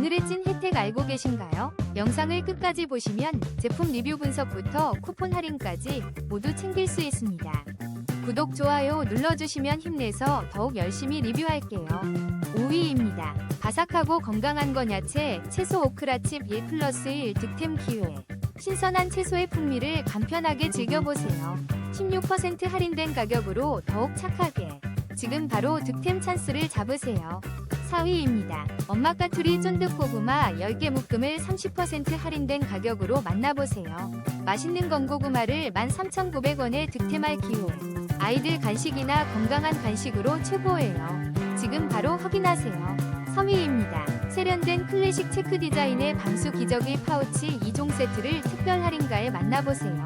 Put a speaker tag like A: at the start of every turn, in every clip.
A: 오늘의 찐 혜택 알고 계신가요? 영상을 끝까지 보시면 제품 리뷰 분석부터 쿠폰 할인까지 모두 챙길 수 있습니다. 구독, 좋아요 눌러주시면 힘내서 더욱 열심히 리뷰할게요. 5위입니다. 바삭하고 건강한 건 야채 채소 오크라칩 1 플러스 1 득템 기회. 신선한 채소의 풍미를 간편하게 즐겨보세요. 16% 할인된 가격으로 더욱 착하게. 지금 바로 득템 찬스를 잡으세요. 4위입니다. 엄마 까투리 쫀득 고구마 10개 묶음을 30% 할인된 가격으로 만나보세요. 맛있는 건고구마를 13,900원에 득템할 기회. 아이들 간식이나 건강한 간식으로 최고예요. 지금 바로 확인하세요. 3위입니다. 세련된 클래식 체크 디자인의 방수 기저귀 파우치 2종 세트를 특별 할인가에 만나보세요.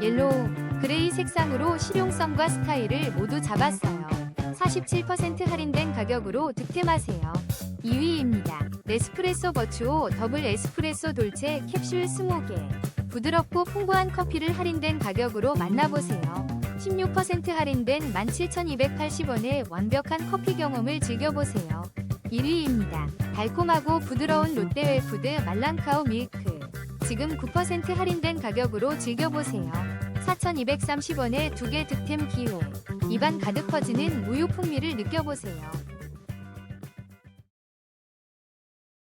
A: 옐로우, 그레이 색상으로 실용성과 스타일을 모두 잡았어요. 47% 할인된 가격으로 득템하세요. 2위입니다. 네스프레소 버추오 더블 에스프레소 돌체 캡슐 20개. 부드럽고 풍부한 커피를 할인된 가격으로 만나보세요. 16% 할인된 17,280원의 완벽한 커피 경험을 즐겨보세요. 1위입니다. 달콤하고 부드러운 롯데웰 푸드 말랑카오 밀크. 지금 9% 할인된 가격으로 즐겨보세요. 4,230원에 두 개 득템 기호. 입안 가득 퍼지는 우유 풍미를 느껴보세요.